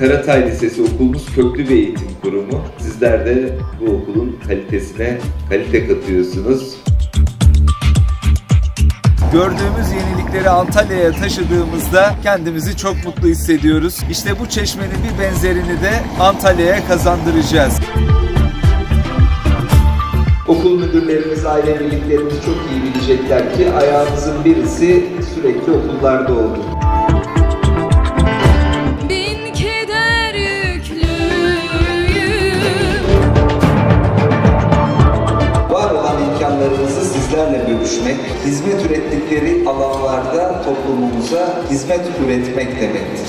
Karatay Lisesi okulumuz köklü bir eğitim kurumu. Sizler de bu okulun kalitesine kalite katıyorsunuz. Gördüğümüz yenilikleri Antalya'ya taşıdığımızda kendimizi çok mutlu hissediyoruz. İşte bu çeşmenin bir benzerini de Antalya'ya kazandıracağız. Okul müdürlerimiz, aile birliklerimiz çok iyi bilecekler ki ayağımızın birisi sürekli okullarda oldu. İmkanlarımızı sizlerle bölüşmek, hizmet ürettikleri alanlarda toplumumuza hizmet üretmek demektir.